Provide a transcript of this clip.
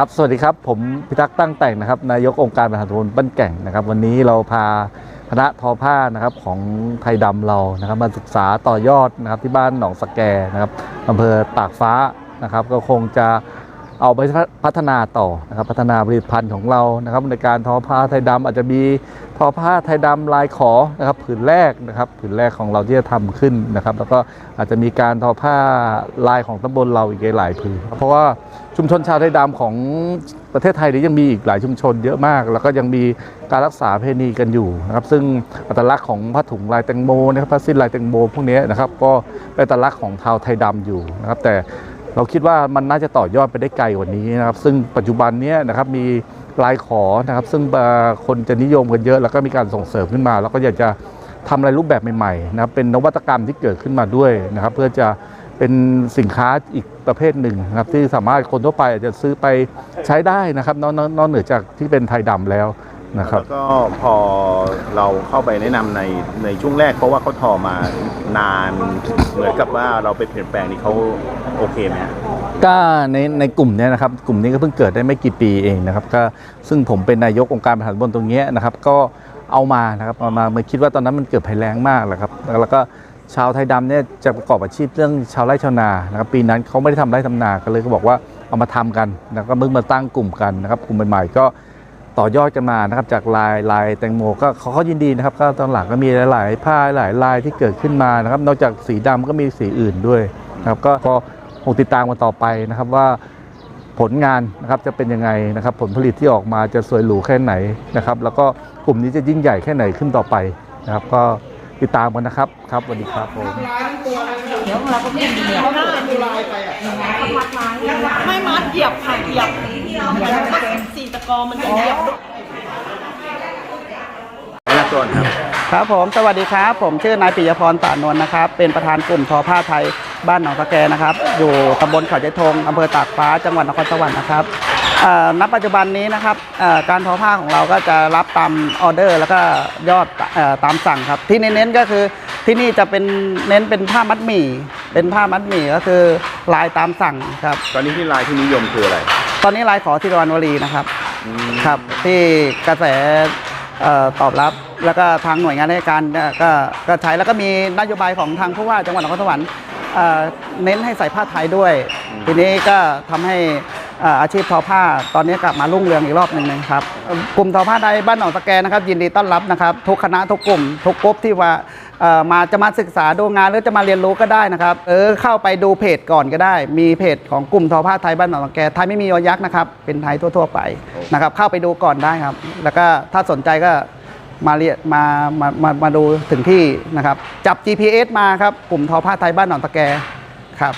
ครับสวัสดีครับผมพิทักษ์ตั้งแต่งนะครับนายกองค์การบริหารส่วนบ้านแก่งนะครับ วันนี้เราพาคณะทอผ้านะครับของไทยดำเรานะครับมาศึกษาต่อยอดนะครับที่บ้านหนองสแกนะครับอำเภอตากฟ้านะครับ ก็คงจะ เอาไปพัฒนาต่อนะครับพัฒนาผลิตภัณฑ์ของเรานะครับในการทอผ้าไทยดำอาจจะมีทอผ้าไทยดำลายขอนะครับผืนแรกนะครับผืนแรกของเราที่จะทำขึ้นนะครับ แล้วก็อาจจะมีการทอผ้าลายของตำบลเราอีกหลายผืน เพราะว่าชุมชนชาวไทยดำของประเทศไทยนี้ยังมีอีกหลายชุมชนเยอะมาก แล้วก็ยังมีการรักษาเพณีกันอยู่นะครับ ซึ่งอัตลักษณ์ของผ้าถุงลายแตงโมนะครับผ้าสิ้นลายแตงโมพวกนี้นะครับก็เป็นอัตลักษณ์ของชาวไทยดำอยู่นะครับแต่ เราคิดว่ามันน่าจะต่อยอดไปได้ไกลกว่านี้นะครับ ซึ่งปัจจุบันนี้นะครับมีลายขอนะครับ ซึ่งคนจะนิยมกันเยอะแล้วก็มีการส่งเสริมขึ้นมา แล้วก็อยากจะทำอะไรรูปแบบใหม่ๆนะครับเป็นนวัตกรรมที่เกิดขึ้นมาด้วยนะครับ เพื่อจะเป็นสินค้าอีกประเภทหนึ่งนะครับที่สามารถคนทั่วไปอาจจะซื้อไปใช้ได้นะครับนอกนอกนอกเหนือจากที่เป็นไทยดำแล้ว นะครับแล้วก็พอเราเข้าไปแนะนำในในช่วงแรกเพราะว่าเขาทอมานานเหมือนกับว่าเราไปเปลี่ยนแปลงนี่เขาโอเคไหมฮะก็ในในกลุ่มเนี้ยนะครับกลุ่มนี้ก็เพิ่งเกิดได้ไม่กี่ปีเองนะครับก็ซึ่งผมเป็นนายกองค์การบริหารตำบนตรงเนี้ยนะครับ ก็เอามานะครับเอามาเมื่อคิดว่าตอนนั้นมันเกิดภัยแล้งมากแหละครับแล้วแล้วก็ชาวไทยดำเนี่ยจะประกอบอาชีพเรื่องชาวไร่ชาวนานะครับปีนั้นเขาไม่ได้ทำไร่ทำนาก็เลยก็บอกว่าเอามาทำกันแล้วก็เพิ่งมาตั้งกลุ่มกันนะครับกลุ่มใหม่ๆก็ ต่อยอดกันมานะครับจากลายลายแตงโมก็เขาเขายินดีนะครับก็ตอนหลังก็มีหลาย ๆ ผ้าหลายลายที่เกิดขึ้นมานะครับ นอกจากสีดำก็มีสีอื่นด้วยนะครับก็ก็คงติดตามกันต่อไปนะครับว่าผลงานนะครับจะเป็นยังไงนะครับ ผลผลิตที่ออกมาจะสวยหรูแค่ไหนนะครับ แล้วก็กลุ่มนี้จะยิ่งใหญ่แค่ไหนขึ้นต่อไปนะครับ ก็ติดตามกันนะครับครับสวัสดีครับผมเดี๋ยวเราก็ไม่เหยียบได้ดูลายไปอะไม่มัดเหยียบค่ะเหยียบสี่ตะกอมันจะเหยียบแนะนำตัวครับ ครับผมสวัสดีครับ ผมชื่อนายปิยพรสานนท์นะครับ เป็นประธานกลุ่มทอผ้าไทยบ้านหนองตะแกนะครับ อยู่ตำบลเขาใจทงอำเภอตากฟ้าจังหวัดนครสวรรค์นะครับเอ่อณปัจจุบันนี้นะครับเอ่อการทอผ้าของเราก็จะรับตามออเดอร์ แล้วก็ยอดเอ่อตามสั่งครับ ที่เน้นๆก็คือที่นี่จะเป็นเน้นเป็นผ้ามัดหมี่ เป็นผ้ามัดหมี่ก็คือลายตามสั่งครับ ตอนนี้ที่ลายที่นิยมคืออะไร ตอนนี้ลายขอทิรวันวลีนะครับ ครับ ที่กระแสเอ่อตอบรับแล้วก็ทางหน่วยงานราชการเนี่ยก็ก็ใช้แล้วก็มีนโยบายของทางผู้ว่าจังหวัดนครสวรรค์เอ่อเน้นให้ใส่ผ้าไทยด้วย ทีนี้ก็ทำให้เอาชีพทอผ้าตอนนี้กลับมารุ่งเรืองอีกรอบหนึ่งนะครับกลุ่มทอผ้าไทยบ้านหนองสแกนะครับ ยินดีต้อนรับนะครับ ทุกคณะทุกกลุ่ม ทุกกลุ่มที่ว่ามาจะมาศึกษาดูงานหรือจะมาเรียนรู้ก็ได้นะครับเออเข้าไปดูเพจก่อนก็ได้ มีเพจของกลุ่มทอผ้าไทยบ้านหนองสแกไทยไม่มียอยักษ์นะครับเป็นไทยทั่ว ๆ ไปนะครับ เข้าไปดูก่อนได้ครับ แล้วก็ถ้าสนใจก็มาเรียนมามามามาดูถึงที่นะครับ จับ GPS มาครับ กลุ่มทอผ้าไทยบ้านหนองตะแกครับ